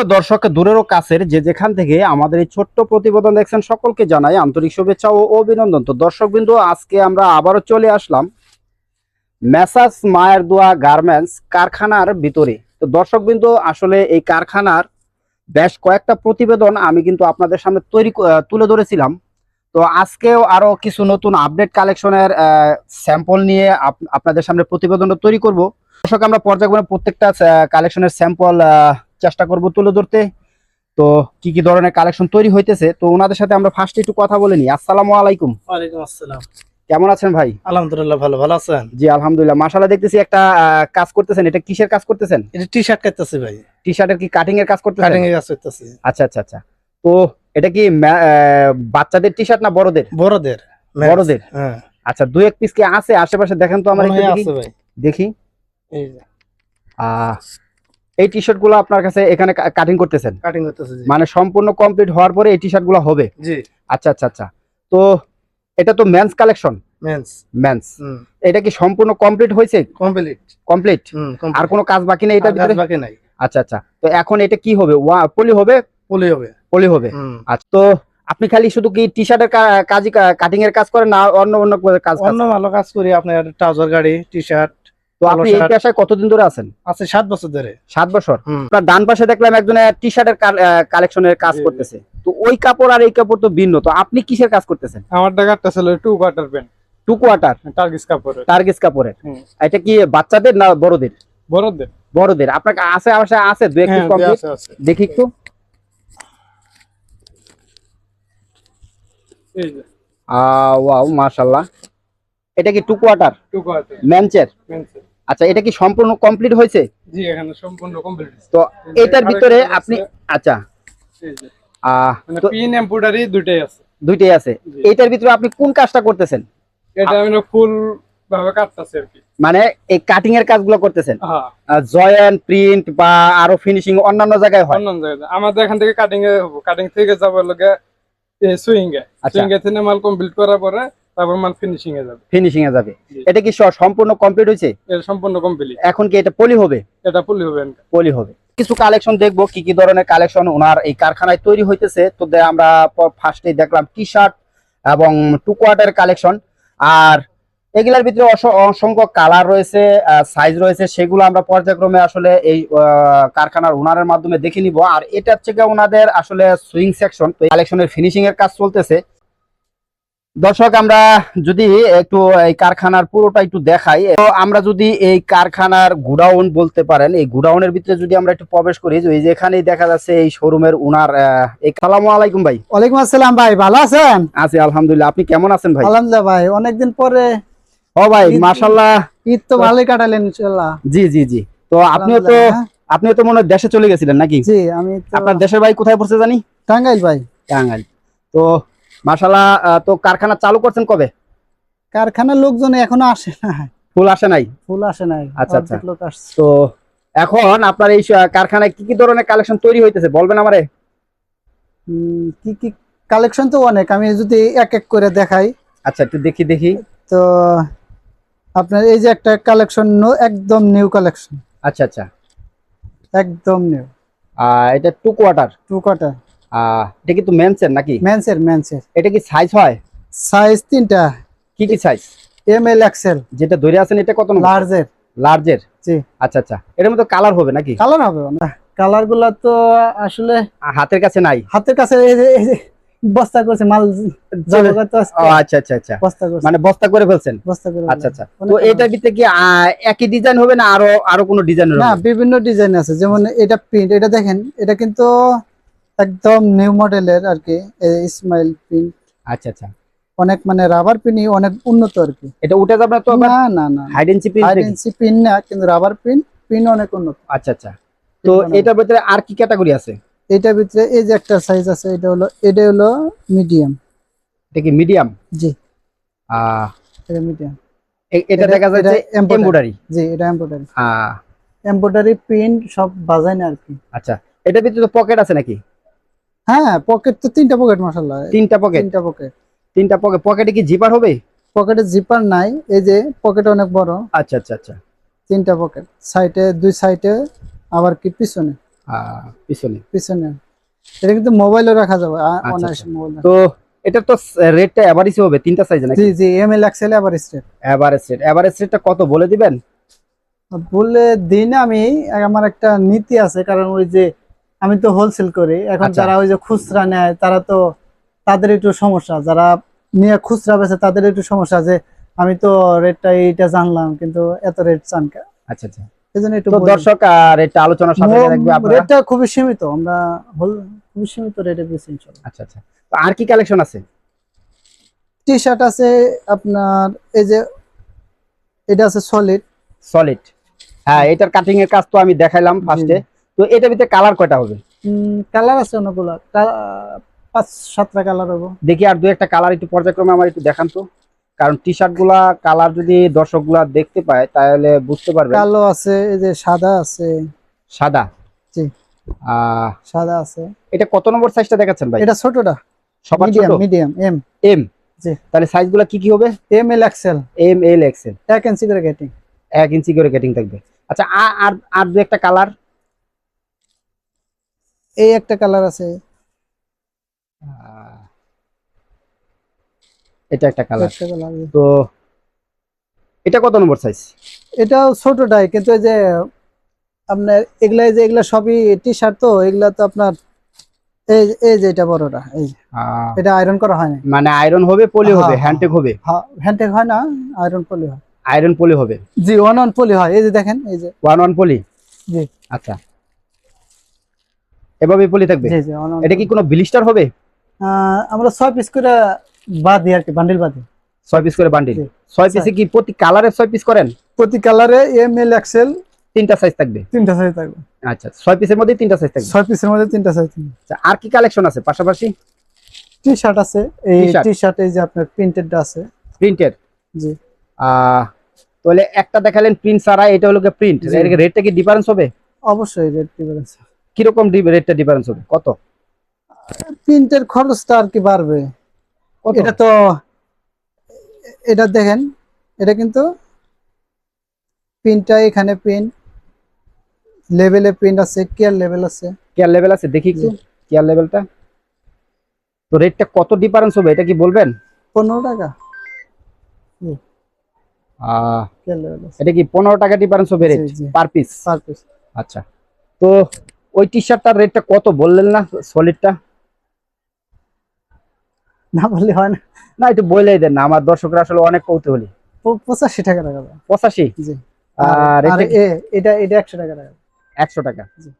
প্রিয় দর্শক দূরেরও কাছের যে যেখান থেকে আমাদের এই ছোট্ট প্রতিবেদন দেখছেন, সকলকে জানাই আন্তরিক শুভেচ্ছা ও অভিনন্দন। তো দর্শক বিন্দু আজকে আমরা আবারও চলে আসলাম মেসাস মায়ের দোয়া গার্মেন্টস কারখানার ভিতরে। তো দর্শক বিন্দু আসলে এই কারখানার বেশ কয়েকটা প্রতিবেদন আমি কিন্তু আপনাদের সামনে তৈরি তুলে ধরেছিলাম। তো আজকেও আরও কিছু নতুন আপডেট কালেকশনের স্যাম্পল নিয়ে আপনাদের সামনে প্রতিবেদনটা তৈরি করব। দর্শক, আমরা পর্যায়ক্রমে প্রত্যেকটা কালেকশনের স্যাম্পল চেষ্টা করব তুলে ধরতে। তো কি কি ধরনের কালেকশন তৈরি হইতেছে? তো ওনাদের সাথে আমরা ফার্স্ট একটু কথা বলে নিই। আসসালামু আলাইকুম। ওয়ালাইকুম আসসালাম। কেমন আছেন ভাই? আলহামদুলিল্লাহ ভালো। ভালো আছেন? জি আলহামদুলিল্লাহ। মাশাআল্লাহ দেখতেছি একটা কাজ করতেছেন। এটা কিসের কাজ করতেছেন? এটা টি শার্ট কাটতেছি ভাই। টি শার্টের কি কাটিং এর কাজ করতেছেন? কাটিং এর কাজ করতেছি। আচ্ছা আচ্ছা আচ্ছা। তো এটা কি বাচ্চাদের টি শার্ট না বড়দের? বড়দের। বড়দের? হ্যাঁ। আচ্ছা দুই এক পিস কি আছে? আশেপাশে দেখেন তো আমার একটু দেখি। দেখি। এই যে। আহ, এই টি শার্টগুলো আপনার কাছে এখানে কাটিং করতেছেন? কাটিং করতেছি জি। মানে সম্পূর্ণ কমপ্লিট হওয়ার পরে এই টি শার্টগুলো হবে? জি। আচ্ছা আচ্ছা আচ্ছা। তো এটা তো মেন্স কালেকশন মেন্স মেন্স এটা কি সম্পূর্ণ কমপ্লিট হয়েছে? কমপ্লিট কমপ্লিট আর কোনো কাজ বাকি নেই এটা ভিতরে? বাকি নাই। আচ্ছা আচ্ছা। তো এখন এটা কি হবে? পলি হবে? পলি হবে। পলি হবে। আচ্ছা তো আপনি খালি শুধু কি টি শার্টের কাজই কাটিং এর কাজ করেন না অন্য অন্য কাজ কাজ অন্য ভালো কাজ করি আপনার ট্রাউজার গাড়ি টি শার্ট তো আপনি এই পেশায় কতদিন ধরে আছেন? আছে সাত বছর ধরে। সাত বছর? আপনার ডান পাশে দেখলাম একজনের টি শার্টের কালেকশনের কাজ। করতেছে। তো ওই কাপড় আর এই কাপড় তো ভিন্ন। তো আপনি কিসের কাজ করতেছেন? আমার টাকাটা ছিল two quarter pant two quarter টার্গিস কাপড়ের। টার্গিস কাপড়ের। এটা কি বাচ্চাদের না বড়দের? বড়দের। বড়দের। আপনার আছে? আছে হ্যাঁ? আছে। দেখি একটু। এই যে। ওয়াও মাশাল্লাহ এটা কি টু কোয়ার্টার টু কোয়ার্টার ম্যানচের আচ্ছা এটা কি সম্পূর্ণ কমপ্লিট হয়েছে? জি এখানে সম্পূর্ণ কমপ্লিট তো এটার ভিতরে আপনি আচ্ছা। মানে পিন এমব্রয়ডারি দুইটাই আছে। দুইটাই আছে। জি। এইটার ভিতরে আপনি কোন কাজটা করতেছেন? এটা আমি ফুল ভাবে কাটতেছি আর কি। মানে এই কাটিং এর কাজগুলো করতেছেন? হ্যাঁ। জয়েন্ট প্রিন্ট বা আরও ফিনিশিং অন্যান্য জায়গায় হয়? অন্য জায়গায় আমাদের এখান থেকে কাটিং এ কাটিং থেকে যাবে লোকে সুইং এ। আচ্ছা। সুইং এ থেকে মাল কমপ্লিট করার পরে তারপর মাল ফিনিশিং এ যাবে। ফিনিশিং এ যাবে। এটা কি সম্পূর্ণ কমপ্লিট হয়েছে? এটা সম্পূর্ণ কমপ্লিট এখন কি এটা পলি হবে? এটা ফুলি হবে পলি হবে। কিছু কালেকশন দেখব কি কি ধরনের কালেকশন ওনার এই কারখানায় তৈরি হইতেছে। তো আমরা ফার্স্টে দেখলাম টি শার্ট এবং টু কোয়ার্টার কালেকশন আর এগুলার ভিতরে অস- অসংখ্য কালার রয়েছে সাইজ রয়েছে। সেগুলো আমরা পর্যায়ক্রমে আসলে এই কারখানার ওনারের মাধ্যমে দেখে নিব। আর এটা হচ্ছে ওনাদের আসলে সুইং সেকশন তো কালেকশনের ফিনিশিং এর কাজ চলতেছে। দর্শক আমরা যদি একটু এই কারখানার পুরোটা একটু দেখাই তো আমরা যদি এই কারখানার গুডাউন বলতে পারেন এই গুডাউনের ভিতরে যদি আমরা একটু প্রবেশ করি এই যে দেখা যাচ্ছে এই শোরুমের উনার সালামু আলাইকুম ভাই। ওয়ালাইকুম আসসালাম ভাই ভালো আছেন? আছি আলহামদুলিল্লাহ। আপনি কেমন আছেন ভাই? আলহামদুলিল্লাহ ভাই অনেকদিন পরে ও ভাই মাশাল্লাহ ঈদ তো ভালোই কাটালেন ইনশাআল্লাহ। জি জি জি। তো আপনিও তো আলহামদুলিল্লাহ। আপনিও তো মনে হয় দেশে চলে গেছিলেন নাকি? জি আমি আপনার দেশের ভাই কোথায় পড়ছে জানি? টাঙ্গাইল ভাই। টাঙ্গাইল। তো আহ, তো কারখানা চালু করছেন কবে? কারখানার লোকজন এখনও আসে না ফুল আসে নাই? ফুল আসে নাই আচ্ছা, আচ্ছা। তো এখন আপনার এই কারখানায় কি কি ধরনের কালেকশন তৈরি হইতেছে বলবেন আমারে? কি কি কালেকশন তো অনেক আমি যদি এক এক করে দেখাই। আচ্ছা একটু দেখি দেখি। তো আপনার এই যে একটা কালেকশন একদম নিউ কালেকশন। আচ্ছা আচ্ছা। একদম নিউ। আহ, এটা টু কোয়ার্টার টু কাটা এটা কিন্তু মেন্সের নাকি? মেন্সের মেন্সের এটা কি সাইজ হয়? সাইজ তিনটা। কি কি সাইজ এম এল এক্সেল যেটা ধরে আছেন এটা কত লার্জের লার্জের জি। আচ্ছা আচ্ছা। এটার মধ্যে কালার হবে নাকি? কালার হবে না। কালারগুলা তো আসলে হাতের কাছে নাই? হাতের কাছে এই যে- বস্তা করছে মাল আচ্ছা আচ্ছা আচ্ছা। বস্তা করছে। মানে বস্তা করে ফেলছেন? বস্তা করে আচ্ছা আচ্ছা। তো এটার ভিতরে কি একই ডিজাইন হবে না আরও আরও কোনো ডিজাইন হবে? না বিভিন্ন ডিজাইন আছে। যেমন এটা প্রিন্ট এটা দেখেন এটা কিন্তু একদম নিউ মডেলের আর কি স্মাইল প্রিন্ট আচ্ছা আচ্ছা। অনেক মানে রাবার পিনই অনেক উন্নত আর কি এটা উঠে যাবে না তো না না না হাইড এন্ড চিপ আইডেন্সি পিন না কিন্তু রাবার পিন পিন অনেক উন্নত। আচ্ছা আচ্ছা। তো। এটার ভিতরে আর কি ক্যাটাগরি আছে? এটার ভিতরে এই যে একটা সাইজ আছে এটা হলো এটা হলো মিডিয়াম এটা কি মিডিয়াম জি। আহ। এটা মিডিয়াম এটা এটা- দেখা যাচ্ছে এটা। এমব্রয়ডারি জি এটা এমব্রয়ডারি আহ। এমব্রয়ডারি প্রিন্ট সব বাজায় না আর কি আচ্ছা। এটার ভিতরে তো পকেট আছে নাকি? হ্যাঁ পকেট তো তিনটা পকেট মাসাল্লাহ তিনটা পকেট তিনটা পকেট তিনটা পকেট পকেটে কি জিপার হবে? পকেটে জিপার নাই এই যে পকেট অনেক বড়। আচ্ছা আচ্ছা আচ্ছা। তিনটা পকেট সাইডে দুই সাইডে আবার কি পিছনে? পিছনে। পিছনে। এটা কিন্তু মোবাইলও রাখা যাবে আচ্ছা, অনায়াসে আচ্ছা। মোবাইল তো এটা তো রেটটা এভারেজ হবে তিনটা সাইজে নাকি? জি জি এম এল এক্সেল আবার স্ট্রেট এভারেজ রেট এভারেজ রেটটা কত বলে দিবেন? বলে দিন আমি আমার একটা নীতি আছে কারণ ওই যে আমি তো হোলসেল করি। এখন আচ্ছা। যারা ওই যে খুচরা নেয় তারা তো তাদের একটু সমস্যা। যারা নিয়ে খুচরা বেছে তাদের একটু সমস্যা যে আমি তো রেটটা এইটা জানলাম কিন্তু এত রেট চান আচ্ছা আচ্ছা। একটু দর্শক আর এটা আলোচনা সাপেক্ষে দেখবে আপনারা। রেটটা খুবই সীমিত। আমরা খুবই সীমিত রেটে বেশি ইনশাল্লাহ। আচ্ছা আচ্ছা। তো আর কি কালেকশন আছে? টি শার্ট আছে আপনার এই যে এটা আছে সলিড সলিড হ্যাঁ এটার কাটিং এর কাজ তো আমি দেখাইলাম ফার্স্টে তো এটা ভিতরে কালার কয়টা হবে? কালার আছে অনেকগুলো। পাঁচ সাতটা কালার হবে। দেখি আর দু একটা কালার একটু পর্যায়ক্রমে আমার একটু দেখান তো। কারণ টি শার্টগুলা কালার যদি দর্শকগুলা দেখতে পায় তাহলে বুঝতে পারবে কালো আছে এই যে সাদা আছে। সাদা? জি। সাদা আছে। এটা কত নম্বর সাইজটা দেখাচ্ছেন ভাই? এটা ছোটটা। সবার ছোট? মিডিয়াম এম এম জি। তাহলে সাইজগুলা কি কি হবে? M L XL M L XL এক ইঞ্চি করে গেটিং এক ইঞ্চি করে কাটিং থাকবে। আচ্ছা আর আর দু একটা কালার এই একটা কালার আছে। এটা একটা কালার। তো এটা কত নম্বর সাইজ এটাও ছোটটাই কিন্তু এই যে আপনার এগুলা যে এগুলা সবই টি শার্ট তো এগুলা তো আপনার এই এই যে এটা বড়টা এই এটা আয়রন করা হয় না মানে আয়রন হবে পলি হবে হ্যাঁ, হ্যান্ডটেক হবে? হ্যান্ডটেক হয় না আয়রন পলি হয়। আয়রন পলি হবে? জি ওয়ান ওয়ান পলি হয় এই যে দেখেন এই যে। One one poly? জি। আচ্ছা। এভাবে পলি থাকবে? এটা কি কোনো ব্লিস্টার হবে? আমরা ছয় পিস করে বাঁধি আর কি বান্ডিল বাঁধি ছয় পিস করে বান্ডিল। ছয় পিসে কি প্রতি কালারে ছয় পিস করেন? প্রতি কালারে এম এল এক্সেল তিনটা সাইজ থাকবে? তিনটা সাইজ থাকবে। আচ্ছা ছয় পিসের মধ্যে তিনটা সাইজ থাকবে? ছয় পিসের মধ্যে তিনটা সাইজ থাকবে। আচ্ছা, আর কি কালেকশন আছে পাশাপাশি? টি শার্ট আছে এই T-shirt? টি শার্ট এই যে আপনার প্রিন্টেড আছে। প্রিন্টেড জি। তাহলে একটা দেখালেন প্রিন্ট ছাড়া এটা হলো প্রিন্ট এর রেটটা কি ডিফারেন্স হবে? অবশ্যই রেট ডিফারেন্স কীরকম রেটটা ডিফারেন্স হবে? কত? প্রিন্টের খরচটা আর কি বাড়বে। এটা তো এটা দেখেন এটা কিন্তু প্রিন্টটা এখানে প্রিন্ট লেভেলে প্রিন্ট আছে কেয়ার লেভেল আছে। কেয়ার লেভেল আছে? দেখি একটু কেয়ার লেভেলটা তো রেটটা কত ডিফারেন্স হবে এটা কি বলবেন? পনেরো টাকা। আহ। কেয়ার লেভেল এটা কি পনেরো টাকা ডিফারেন্স হবে rate. Per piece per piece আচ্ছা। তো ওই টি শার্টটার রেটটা কত বললেন না? সলিডটা না বললে হয় না। না একটু বলেই দেন না আমার দর্শকরা আসলে অনেক কৌতূহলী। পঁচাশি টাকা টাকা। পঁচাশি? আর এটা এটা একশো টাকা টাকা। একশো টাকা। জি।